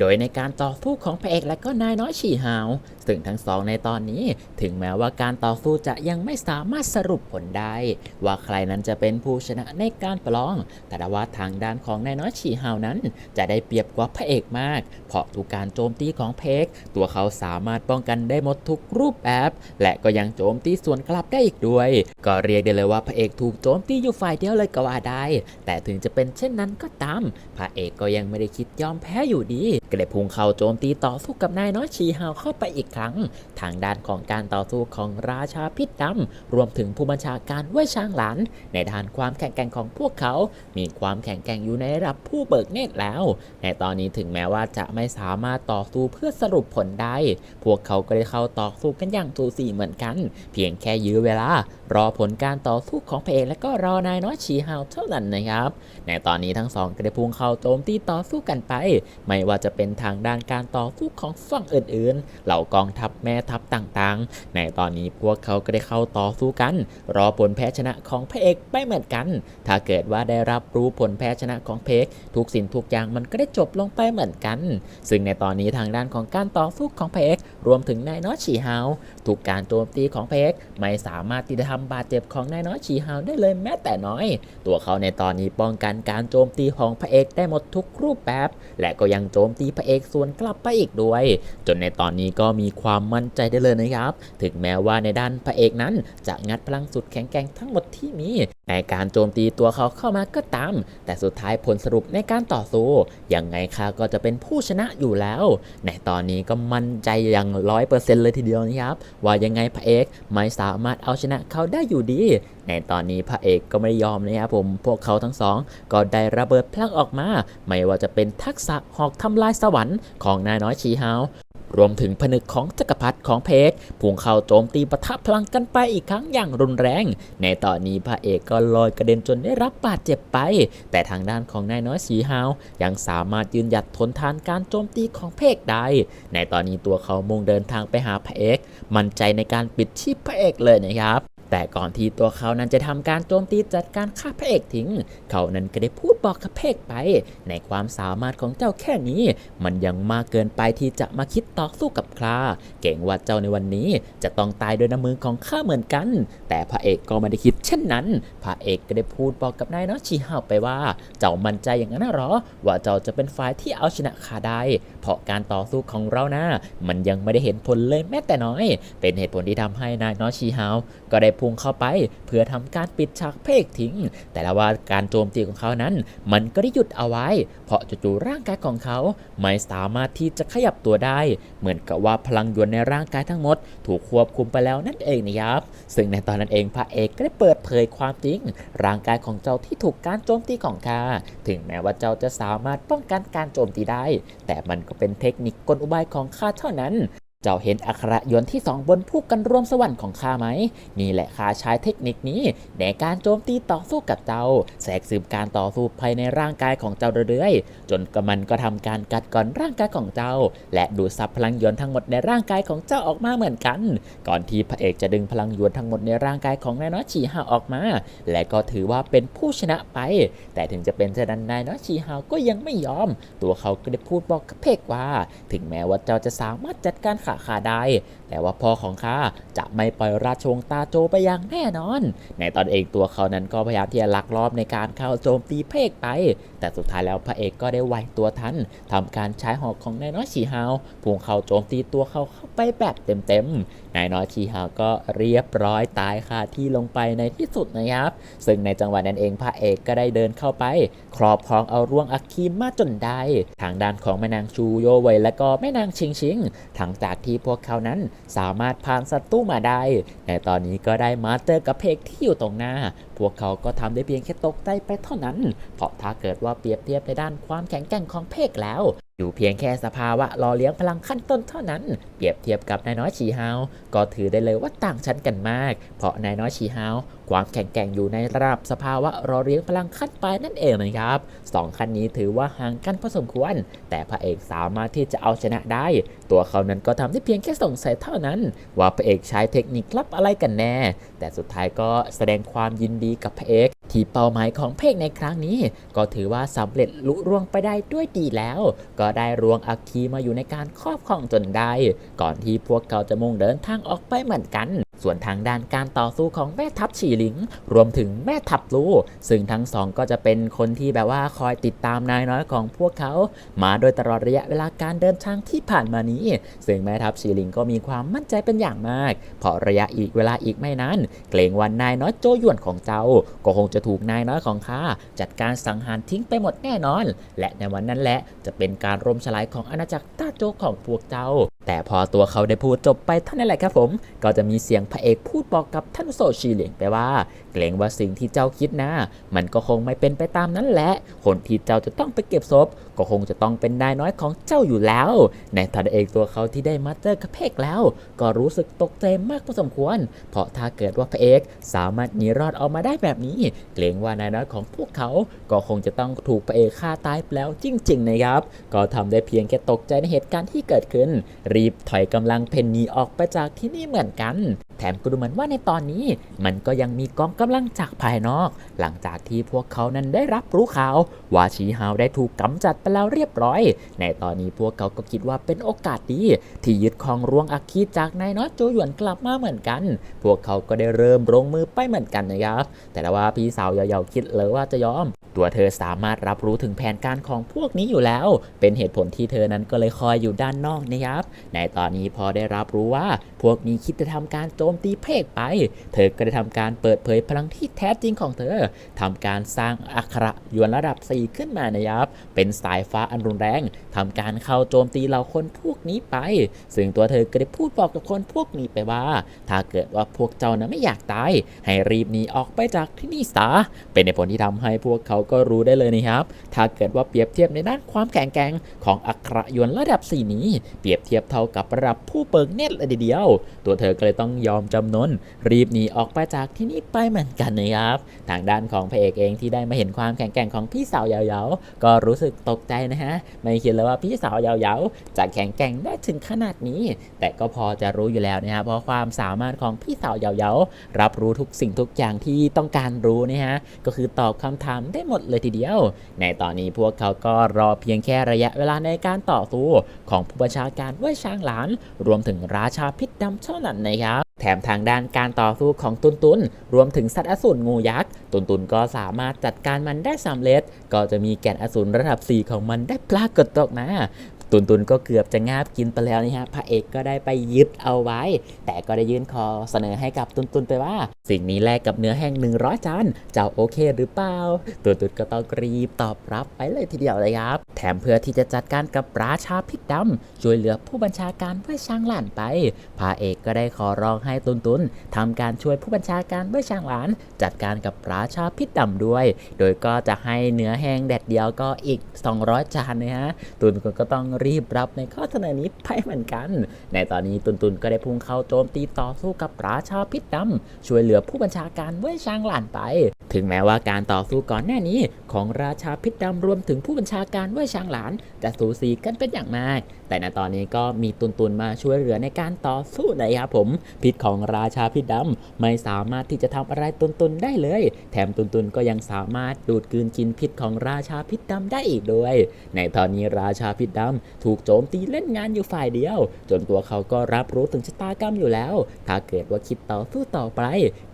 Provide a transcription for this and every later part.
โดยในการต่อสู้ของพระเอกและก็นายน้อยฉี่หาว ซึ่งทั้งสองในตอนนี้ ถึงแม้ว่าการต่อสู้จะยังไม่สามารถสรุปผลได้ ว่าใครนั้นจะเป็นผู้ชนะในการประลอง แต่ว่าทางด้านของนายน้อยฉี่หาวนั้น จะได้เปรียบกว่าพระเอกมาก เพราะทุกการโจมตีของเพกตัวเขาสามารถป้องกันได้หมดทุกรูปแบบ และก็ยังโจมตีสวนกลับได้อีกด้วย ก็เรียกได้เลยว่าพระเอกถูกโจมตีอยู่ฝ่ายเดียวเลยก็ว่าได้ แต่ถึงจะเป็นเช่นนั้นก็ตาม พระเอกก็ยังไม่ได้คิดยอมแพ้อยู่ดีก็ได้พุ่งเข้าโจมตีต่อสู้กับนายน้อยชีฮาวเข้าไปอีกครั้ง ทางด้านของการต่อสู้ของราชาพิษดำรวมถึงผู้บัญชาการว่ยช้างหลาน ในด้านความแข็งแกร่งของพวกเขา มีความแข็งแกร่งอยู่ในระดับผู้เบิกเนตรแล้ว ในตอนนี้ถึงแม้ว่าจะไม่สามารถต่อสู้เพื่อสรุปผลได้ พวกเขาก็ได้เข้าต่อสู้กันอย่างสูสีเหมือนกัน เพียงแค่ยื้อเวลา รอผลการต่อสู้ของพเอกและก็รอนายน้อยชีฮาวเท่านั้นนะครับ ในตอนนี้ทั้งสองก็ได้พุ่งเข้าโจมตีต่อสู้กันไป ไม่ว่าจะเป็นทางด้านการต่อสู้ของฝั่งอื่นๆ เหล่ากองทัพแม่ทัพต่างๆ ในตอนนี้พวกเขาก็ได้เข้าต่อสู้กัน รอผลแพ้ชนะของพระเอกไปเหมือนกัน ถ้าเกิดว่าได้รับรู้ผลแพ้ชนะของเพกทุกสิ่งทุกอย่างมันก็ได้จบลงไปเหมือนกัน ซึ่งในตอนนี้ทางด้านของการต่อสู้ของพระเอกรวมถึงนายน้อยฉีฮาวถูกการโจมตีของพระเอกไม่สามารถที่จะทำบาดเจ็บของนายน้อยฉีฮาวได้เลยแม้แต่น้อย ตัวเขาในตอนนี้ป้องกันการโจมตีของพระเอกได้หมดทุกรูปแบบ และก็ยังโจมตีีพระเอกส่วนกลับไปอีกด้วย จนในตอนนี้ก็มีความมั่นใจได้เลยนะครับ ถึงแม้ว่าในด้านพระเอกนั้น จะงัดพลังสุดแข็งแกร่งทั้งหมดที่มีในการโจมตีตัวเขาเข้ามาก็ตาม แต่สุดท้ายผลสรุปในการต่อสู้ยังไงข้าก็จะเป็นผู้ชนะอยู่แล้ว ในตอนนี้ก็มั่นใจอย่างร้อยเปอร์เซ็นต์เลยทีเดียวนะครับ ว่ายังไงพระเอกไม่สามารถเอาชนะเขาได้อยู่ดี ในตอนนี้พระเอกก็ไม่ยอมนะครับผม พวกเขาทั้งสอง ก็ได้ระเบิดพลังออกมา ไม่ว่าจะเป็นทักษะหอกทำลายสวรรค์ของนายน้อยชีฮาวรวมถึงผนึกของจักรพรรดิของเพกพุ่งเข้าโจมตีปะทะพลังกันไปอีกครั้งอย่างรุนแรง ในตอนนี้พระเอกก็ลอยกระเด็นจนได้รับบาดเจ็บไป แต่ทางด้านของนายน้อยสีฮาว ยังสามารถยืนหยัดทนทานการโจมตีของเพกได้ ในตอนนี้ตัวเขามุ่งเดินทางไปหาพระเอก มั่นใจในการปิดชีพพระเอกเลยนะครับ แต่ก่อนที่ตัวเขานั้นจะทำการโจมตีจัดการฆ่าพระเอกทิ้ง เขานั้นก็ได้พูดบอกกับพระเอกไป ในความสามารถของเจ้าแค่นี้ มันยังมากเกินไปที่จะมาคิดต่อสู้กับข้าเก่งว่าเจ้าในวันนี้จะต้องตายโดยน้ำมือของข้าเหมือนกัน แต่พระเอกก็ไม่ได้คิดเช่นนั้น พระเอกก็ได้พูดบอกกับนายน้อยชีฮาวไปว่า เจ้ามั่นใจอย่างนั้นหรอ ว่าเจ้าจะเป็นฝ่ายที่เอาชนะข้าได้ เพราะการต่อสู้ของเรานะมันยังไม่ได้เห็นผลเลยแม้แต่น้อย เป็นเหตุผลที่ทำให้นายน้อยชีฮาวก็ได้พุ่งเข้าไป เพื่อทำการปิดฉากเพกทิ้ง แต่ละว่าการโจมตีของเขานั้น มันก็ได้หยุดเอาไว้ เพราะจู่ๆร่างกายของเขาไม่สามารถที่จะขยับตัวได้ เหมือนกับว่าพลังยวนในร่างกายทั้งหมด ถูกควบคุมไปแล้วนั่นเองนะครับ ซึ่งในตอนนั้นเองพระเอกก็ได้เปิดเผยความจริง ร่างกายของเจ้าที่ถูกการโจมตีของข้าถึงแม้ว่าเจ้าจะสามารถป้องกันการโจมตีได้ แต่มันก็เป็นเทคนิคกลอุบายของข้าเท่านั้น เจ้าเห็นอัคระยนต์ที่สองบนผู้กันรวมสวรรค์ของข้าไหม นี่แหละข้าใช้เทคนิคนี้ในการโจมตีต่อสู้กับเจ้า แทรกซึมการต่อสู้ภายในร่างกายของเจ้าเรื่อยๆ จนกระมันก็ทำการกัดกร่อนร่างกายของเจ้า และดูดซับพลังยนต์ทั้งหมดในร่างกายของเจ้าออกมาเหมือนกัน ก่อนที่พระเอกจะดึงพลังยนต์ทั้งหมดในร่างกายของนายน้อยชีฮาวออกมา และก็ถือว่าเป็นผู้ชนะไป แต่ถึงจะเป็นเช่นนั้นนายน้อยชีฮาวก็ยังไม่ยอม ตัวเขาก็ได้พูดบอกกับเพกว่า ถึงแม้ว่าเจ้าจะสามารถจัดการขาขาได้ แต่ว่าพ่อของข้าจะไม่ปล่อยราชวงศ์ตาโจไปอย่างแน่นอน ในตอนเองตัวเขานั้นก็พยายามที่จะลักลอบในการเข้าโจมตีเพกไป แต่สุดท้ายแล้วพระเอกก็ได้ไวตัวทันทำการใช้หอกของนายน้อยฉีฮาวพุ่งเข้าโจมตีตัวเขาเข้าไปแบบเต็มๆ นายน้อยชีฮาวก็เรียบร้อยตายคาที่ลงไปในที่สุดนะครับ ซึ่งในจังหวะนั้นเองพระเอกก็ได้เดินเข้าไป ครอบครองเอาร่วงอัคคีมมาจนได้ ทางด้านของแม่นางชูโยเวยและก็แม่นางชิงชิงหลังจากที่พวกเขานั้นสามารถผ่านศัตรูมาได้ ในตอนนี้ก็ได้มาเจอกับเพกที่อยู่ตรงหน้า พวกเขาก็ทำได้เพียงแค่ตกใจไปเท่านั้น เพราะถ้าเกิดว่าเปรียบเทียบในด้านความแข็งแกร่งของเพกแล้ว อยู่เพียงแค่สภาวะรอเลี้ยงพลังขั้นต้นเท่านั้น เปรียบเทียบกับนายน้อยชีฮาว ก็ถือได้เลยว่าต่างชั้นกันมาก เพราะนายน้อยชีฮาว ความแข็งแกร่งอยู่ในระดับสภาวะรอเลี้ยงพลังขั้นปลายนั่นเองนะครับสองขั้นนี้ถือว่าห่างกันพอสมควร แต่พระเอกสามารถที่จะเอาชนะได้ ตัวเขานั้นก็ทำได้เพียงแค่สงสัยเท่านั้น ว่าพระเอกใช้เทคนิคลับอะไรกันแน่ แต่สุดท้ายก็แสดงความยินดีกับพระเอกที่เป้าหมายของเพลงในครั้งนี้ ก็ถือว่าสำเร็จลุร่วงไปได้ด้วยดีแล้ว ก็ได้รวงอัคคีมาอยู่ในการครอบครองจนได้ ก่อนที่พวกเขาจะมุ่งเดินทางออกไปเหมือนกัน ส่วนทางด้านการต่อสู้ของแม่ทัพฉีหลิง รวมถึงแม่ทัพลูซึ่งทั้งสองก็จะเป็นคนที่แบบว่าคอยติดตามนายน้อยของพวกเขา มาโดยตลอดระยะเวลาการเดินทางที่ผ่านมานี้ ซึ่งแม่ทัพฉีหลิงก็มีความมั่นใจเป็นอย่างมาก เพราะระยะอีกเวลาอีกไม่นานเกรงว่านายน้อยโจหยวนของเจ้า ก็คงจะถูกนายน้อยของข้าจัดการสังหารทิ้งไปหมดแน่นอน และในวันนั้นแหละจะเป็นการร่มสลายของอาณาจักรต้าโจของพวกเจ้า แต่พอตัวเขาได้พูดจบไปเท่านั้นแหละครับผม ก็จะมีเสียงพระเอกพูดบอกกับท่านโซชีเหลียงไปว่า เกรงว่าสิ่งที่เจ้าคิดนะ มันก็คงไม่เป็นไปตามนั้นแหละ คนที่เจ้าจะต้องไปเก็บศพ ก็คงจะต้องเป็นนายน้อยของเจ้าอยู่แล้ว ในตอนเองตัวเขาที่ได้มาเจอกับเพกแล้ว ก็รู้สึกตกใจมากพอสมควร เพราะถ้าเกิดว่าพระเอกสามารถหนีรอดออกมาได้แบบนี้ เกรงว่านายน้อยของพวกเขา ก็คงจะต้องถูกพระเอกฆ่าตายแล้วจริงๆนะครับ ก็ทำได้เพียงแค่ตกใจในเหตุการณ์ที่เกิดขึ้น รีบถอยกำลังเพนนีออกไปจากที่นี่เหมือนกัน แถมก็ดูเหมือนว่าในตอนนี้ มันก็ยังมีกองกำลังจากภายนอก หลังจากที่พวกเขานั้นได้รับรู้ข่าวว่าชีฮาวได้ถูกกำจัดไปแล้วเรียบร้อย ในตอนนี้พวกเขาก็คิดว่าเป็นโอกาสดี ที่ยึดครองรวงอัคคีจากนายน้อยโจหยวนกลับมาเหมือนกัน พวกเขาก็ได้เริ่มลงมือไปเหมือนกันนะครับ แต่ว่าพี่สาวเยาๆคิดเลยว่าจะยอม ตัวเธอสามารถรับรู้ถึงแผนการของพวกนี้อยู่แล้ว เป็นเหตุผลที่เธอนั้นก็เลยคอยอยู่ด้านนอกนะครับ ในตอนนี้พอได้รับรู้ว่า พวกนี้คิดจะทำการโจมตีเพกไป เธอก็ได้ทำการเปิดเผยพลังที่แท้จริงของเธอทำการสร้างอักขระยวนระดับ 4 ขึ้นมานะครับ เป็นสายฟ้าอันรุนแรงทำการเข้าโจมตีเหล่าคนพวกนี้ไป ซึ่งตัวเธอก็ได้พูดบอกกับคนพวกนี้ไปว่า ถ้าเกิดว่าพวกเจ้านะไม่อยากตาย ให้รีบหนีออกไปจากที่นี่ซะเป็นในผลที่ทำให้พวกเขาก็รู้ได้เลยนะครับ ถ้าเกิดว่าเปรียบเทียบในด้านความแข็งแกร่งของอัครยวนระดับ 4 นี้ เปรียบเทียบเท่ากับระดับผู้เปิงเนตรเลยเดียว ตัวเธอก็เลยต้องยอมจำนน รีบหนีออกไปจากที่นี่ไปเหมือนกันนะครับ ทางด้านของพระเอกเองที่ได้มาเห็นความแข็งแกร่งของพี่สาวเยาๆก็รู้สึกตกใจนะฮะ ไม่คิดเลยว่าพี่สาวเยาๆจะแข็งแกร่งได้ถึงขนาดนี้ แต่ก็พอจะรู้อยู่แล้วนะครับเพราะความสามารถของพี่สาวเยาๆรับรู้ทุกสิ่งทุกอย่างที่ต้องการรู้นะฮะก็คือตอบคำถามได้หมดเลยทีเดียว ในตอนนี้พวกเขาก็รอเพียงแค่ระยะเวลาในการต่อสู้ของผู้บัญชาการว่ยช้างหลาน รวมถึงราชาพิษดำเท่านั้นนะครับ แถมทางด้านการต่อสู้ของตุนตุนรวมถึงสัตว์อสูรงูยักษ์ตุนตุนก็สามารถจัดการมันได้สำเร็จ ก็จะมีแก่นอสูรระดับ 4 ของมันได้ปรากฏออกมา ตุนตุนก็เกือบจะงาบกินไปแล้วนะฮะพระเอกก็ได้ไปยึดเอาไว้ แต่ก็ได้ยื่นคอเสนอให้กับตุนตุนไปว่า สิ่งนี้แลกกับเนื้อแห้ง 100 จานเจ้าโอเคหรือเปล่า ตุนตุนก็ต้องรีบตอบรับไปเลยทีเดียวเลยครับ แถมเพื่อที่จะจัดการกับราชาพิษดำช่วยเหลือผู้บัญชาการเพื่อช้างหลานไปพระเอกก็ได้ขอร้องให้ตุนตุนทำการช่วยผู้บัญชาการเพื่อช้างหลาน จัดการกับราชาพิษดำด้วย โดยก็จะให้เนื้อแห้งแดดเดียวก็อีก 200 จานนะฮะตุนตุนก็ต้องรีบรับในข้อเสนอนี้ไปเหมือนกัน ในตอนนี้ตุนตุนก็ได้พุ่งเข้าโจมตีต่อสู้กับราชาพิษดำช่วยเหลือผู้บัญชาการเว่ยช้างหลานไป ถึงแม้ว่าการต่อสู้ก่อนหน้านี้ ของราชาพิษดำรวมถึงผู้บัญชาการเว่ยช้างหลาน จะสูสีกันเป็นอย่างมาก แต่ในตอนนี้ก็มีตุนตุนมาช่วยเหลือในการต่อสู้นะครับผม พิษของราชาพิษดำไม่สามารถที่จะทำอะไรตุนตุนได้เลย แถมตุนตุนก็ยังสามารถดูดกลืนกินพิษของราชาพิษดำได้อีกด้วย ในตอนนี้ราชาพิษดำถูกโจมตีเล่นงานอยู่ฝ่ายเดียว จนตัวเขาก็รับรู้ถึงชะตากรรมอยู่แล้ว ถ้าเกิดว่าคิดต่อสู้ต่อไป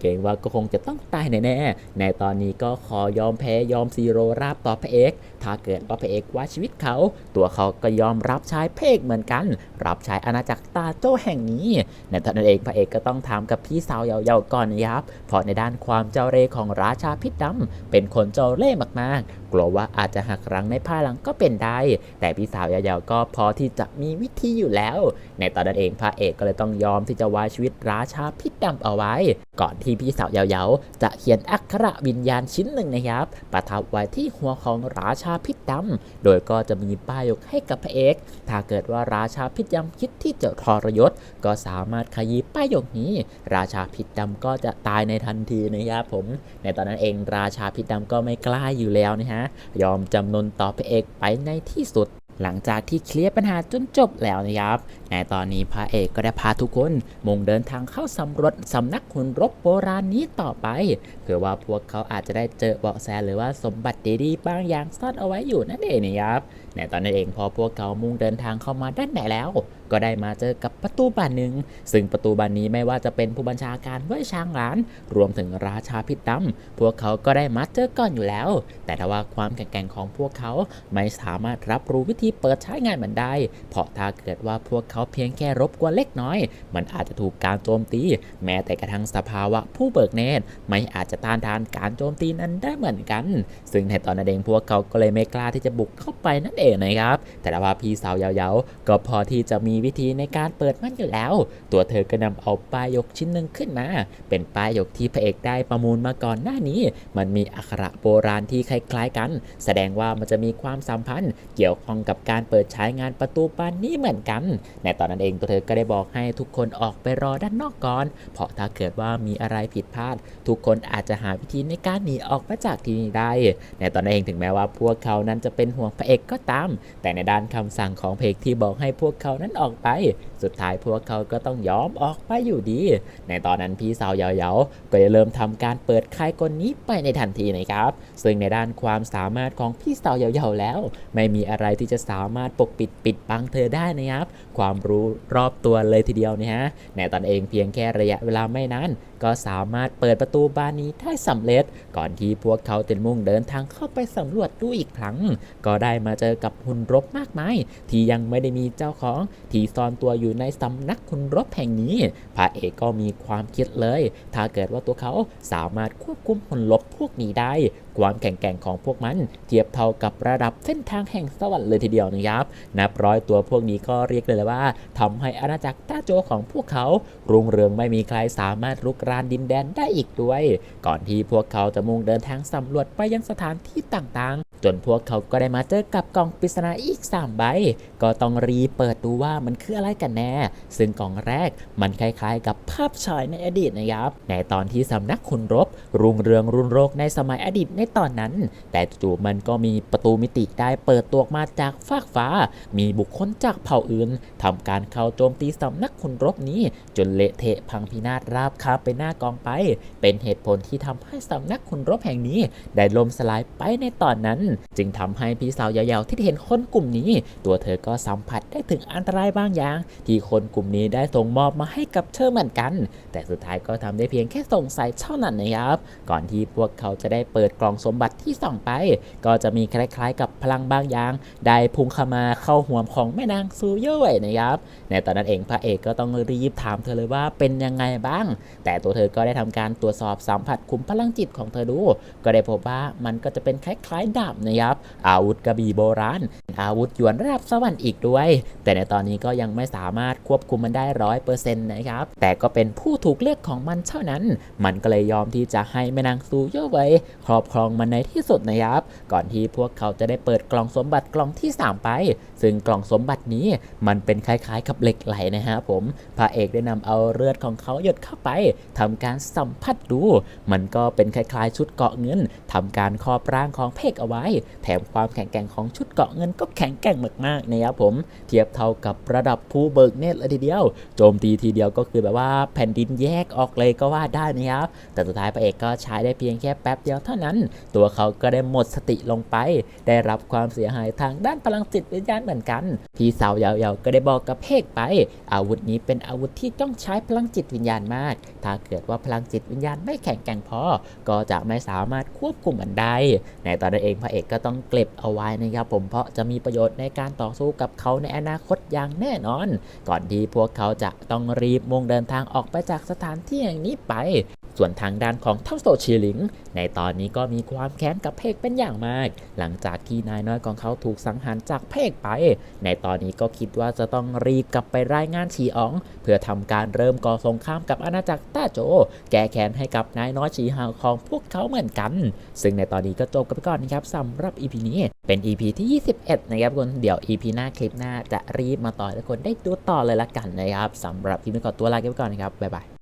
เกรงว่าก็คงจะต้องตายแน่ๆ ในตอนนี้ก็ขอยอมแพ้ยอมซีโรราบต่อพระเอก ถ้าเกิดว่าพระเอกว่าชีวิตเขา ตัวเขาก็ยอมรับใช้เพกเหมือนกัน รับใช้อาณาจักรตาโจ้แห่งนี้ ในตอนนั้นเองพระเอกก็ต้องถามกับพี่สาวเยาๆก่อนนะครับเพราะในด้านความเจ้าเร่ของราชาพิษดำเป็นคนเจ้าเล่ห์มากๆ กลัวว่าอาจจะหักรังในภายหลังก็เป็นได้ แต่พี่สาวยาวๆก็พอที่จะมีวิธีอยู่แล้ว ในตอนนั้นเองพระเอกก็เลยต้องยอมที่จะไว้ชีวิตราชาพิษดำเอาไว้ ก่อนที่พี่สาวยาวๆจะเขียนอักขระวิญญาณชิ้นหนึ่งนะครับประทับไว้ที่หัวของราชาพิษดำโดยก็จะมีป้ายยกให้กับพระเอก ถ้าเกิดว่าราชาพิษดำคิดที่จะทรยศ ก็สามารถขยี้ป้ายยกนี้ ราชาพิษดำก็จะตายในทันทีนะครับผม ในตอนนั้นเองราชาพิษดำก็ไม่กล้าอยู่แล้วนะฮะยอมจำนนต่อพระเอกไปในที่สุด หลังจากที่เคลียร์ปัญหาจนจบแล้วนะครับ ในตอนนี้พระเอกก็ได้พาทุกคนมุ่งเดินทางเข้าสำรวจสำนักหุ่นรบโบราณนี้ต่อไป เผื่อว่าพวกเขาอาจจะได้เจอเบาะแสหรือว่าสมบัติดีๆบางอย่างซ่อนเอาไว้อยู่นั่นเองนะครับในตอนนั้นเองพอพวกเขามุ่งเดินทางเข้ามาด้านในแล้ว ก็ได้มาเจอกับประตูบานหนึ่ง ซึ่งประตูบานนี้ไม่ว่าจะเป็นผู้บัญชาการเว่ยชางหลาน รวมถึงราชาพิษดำพวกเขาก็ได้มาเจอก่อนอยู่แล้ว แต่ถ้าว่าความแข็งแกร่งของพวกเขาไม่สามารถรับรู้วิธีเปิดใช้งานมันได้ เพราะถ้าเกิดว่าพวกเขาเพียงแค่รบกวนเล็กน้อย มันอาจจะถูกการโจมตี แม้แต่กระทั่งสภาวะผู้เบิกเนตรไม่อาจจะต้านทานการโจมตีนั้นได้เหมือนกัน ซึ่งในตอนนั้นเองพวกเขาก็เลยไม่กล้าที่จะบุกเข้าไปนั่นเองนะครับ แต่ว่าพี่สาวเยาๆก็พอที่จะมีวิธีในการเปิดมันอยู่แล้ว ตัวเธอก็นำเอาป้ายยกชิ้นหนึ่งขึ้นมา เป็นป้ายยกที่พระเอกได้ประมูลมาก่อนหน้านี้ มันมีอักขระโบราณที่คล้ายๆกัน แสดงว่ามันจะมีความสัมพันธ์ เกี่ยวข้องกับการเปิดใช้งานประตูบานนี้เหมือนกัน ในตอนนั้นเองตัวเธอก็ได้บอกให้ทุกคนออกไปรอด้านนอกก่อน เพราะถ้าเกิดว่ามีอะไรผิดพลาด ทุกคนอาจจะหาวิธีในการหนีออกมาจากที่นี่ได้ ในตอนนั้นเองถึงแม้ว่าพวกเขานั้นจะเป็นห่วงพระเอกก็ตาม แต่ในด้านคำสั่งของเพกที่บอกให้พวกเขานั้นออกไป สุดท้ายพวกเขาก็ต้องยอมออกไปอยู่ดี ในตอนนั้นพี่สาวเยาๆก็ได้เริ่มทำการเปิดค่ายกลนี้ไปในทันทีนะครับ ซึ่งในด้านความสามารถของพี่สาวเยาๆแล้ว ไม่มีอะไรที่จะสามารถปกปิดปิดบังเธอได้นะครับ ความรู้รอบตัวเลยทีเดียวนะฮะในตอนเองเพียงแค่ระยะเวลาไม่นานก็สามารถเปิดประตูบานนี้ได้สำเร็จ ก่อนที่พวกเขาเต็นมุ่งเดินทางเข้าไปสำรวจดูอีกครั้ง ก็ได้มาเจอกับหุ่นรบมากมาย ที่ยังไม่ได้มีเจ้าของที่ซ่อนตัวอยู่ในสำนักหุ่นรบแห่งนี้พระเอกก็มีความคิดเลย ถ้าเกิดว่าตัวเขาสามารถควบคุมหุ่นรบพวกนี้ได้ ความแข็งแกร่งของพวกมัน เทียบเท่ากับระดับเส้นทางแห่งสวรรค์เลยทีเดียวนะครับนับร้อยตัวพวกนี้ก็เรียกเลยว่าทำให้อาณาจักรต้าโจของพวกเขารุ่งเรืองไม่มีใครสามารถรุกรานดินแดนได้อีกด้วย ก่อนที่พวกเขาจะมุ่งเดินทางสำรวจไปยังสถานที่ต่าง จนพวกเขาก็ได้มาเจอกับกล่องปริศนาอีก 3 ใบ ก็ต้องรีเปิดดูว่ามันคืออะไรกันแน่ ซึ่งกล่องแรกมันคล้ายๆ กับภาพฉายในอดีตนะครับ ในตอนที่สำนักขุนรบ รุ่งเรืองรุ่นโรกในสมัยอดีตในตอนนั้น แต่จู่ๆมันก็มีประตูมิติได้เปิดตัวออกมาจากฟากฟ้า มีบุคคลจากเผ่าอื่นทำการเข้าโจมตีสำนักขุนรบนี้ จนเละเทะพังพินาศราบคาบไปหน้ากองไป เป็นเหตุผลที่ทำให้สำนักขุนรบแห่งนี้ ได้ล่มสลายไปในตอนนั้นจึงทำให้พี่สาวยาวๆ ที่เห็นคนกลุ่มนี้ ตัวเธอก็สัมผัสได้ถึงอันตรายบางอย่าง ที่คนกลุ่มนี้ได้ส่งมอบมาให้กับเธอเหมือนกัน แต่สุดท้ายก็ทำได้เพียงแค่สงสัยเท่านั้นนะครับ ก่อนที่พวกเขาจะได้เปิดกล่องสมบัติที่ส่องไป ก็จะมีคล้าย ๆ กับพลังบางอย่าง ได้พุ่งเข้ามาเข้าห่วมของแม่นางซูโย่นะครับ ในตอนนั้นเองพระเอกก็ต้องรีบถามเธอเลยว่าเป็นยังไงบ้าง แต่ตัวเธอก็ได้ทำการตรวจสอบสัมผัสคุมพลังจิตของเธอดู ก็ได้พบว่ามันก็จะเป็นคล้ายๆดาบนะครับ อาวุธกระบี่โบราณ อาวุธยวนระดับสวรรค์อีกด้วย แต่ในตอนนี้ก็ยังไม่สามารถควบคุมมันได้ร้อยเปอร์เซ็นต์นะครับ แต่ก็เป็นผู้ถูกเลือกของมันเท่านั้น มันก็เลยยอมที่จะให้แม่นางซูโย่ไว้ ครอบครองมันในที่สุดนะครับ ก่อนที่พวกเขาจะได้เปิดกล่องสมบัติกล่องที่ 3 ไป ซึ่งกล่องสมบัตินี้มันเป็นคล้ายๆกับเหล็กไหลนะฮะผมพระเอกได้นำเอาเลือดของเขาหยดเข้าไปทำการสัมผัสดู มันก็เป็นคล้ายๆ ชุดเกาะเงินทำการครอบร่างของเพกเอาไว้แถมความแข็งแกร่งของชุดเกาะเงินก็แข็งแกร่งมากๆนะครับผมเทียบเท่ากับระดับผู้เบิกเนตรเลยทีเดียว โจมตีทีเดียวก็คือแบบว่าแผ่นดินแยกออกเลยก็ว่าได้นะครับ แต่สุดท้ายพระเอกก็ใช้ได้เพียงแค่แป๊บเดียวเท่านั้น ตัวเขาก็ได้หมดสติลงไป ได้รับความเสียหายทางด้านพลังจิตวิญญาณเหมือนกัน พี่สาวยาวๆก็ได้บอกกับเพกไป อาวุธนี้เป็นอาวุธที่ต้องใช้พลังจิตวิญญาณมาก ถ้าเกิดว่าพลังจิตวิญญาณไม่แข็งแกร่งพอ ก็จะไม่สามารถควบคุมมันได้ ในตอนนั้นเองพระเอกก็ต้องเก็บเอาไว้นะครับผมเพราะจะมีประโยชน์ในการต่อสู้กับเขาในอนาคตอย่างแน่นอน ก่อนที่พวกเขาจะต้องรีบมุ่งเดินทางออกไปจากสถานที่แห่งนี้ไป ส่วนทางด้านของเท่าโซชิลิง ในตอนนี้ก็มีความแค้นกับเพกเป็นอย่างมาก หลังจากที่นายน้อยของเขาถูกสังหารจากเพกไป ในตอนนี้ก็คิดว่าจะต้องรีบกลับไปรายงานชีออง เพื่อทำการเริ่มก่อสงครามกับอาณาจักรต้าโจ แก้แค้นให้กับนายน้อยชีหาวของพวกเขาเหมือนกัน ซึ่งในตอนนี้ก็จบกันไปก่อนนะครับสำหรับ EP นี้เป็น EP ที่ 21 นะครับทุกคนเดี๋ยว EP หน้าคลิปหน้าจะรีบมาต่อให้ทุกคนได้ดูต่อเลยละกันนะครับสำหรับคลิปนี้ขอตัวลาไปก่อนนะครับบ๊ายบาย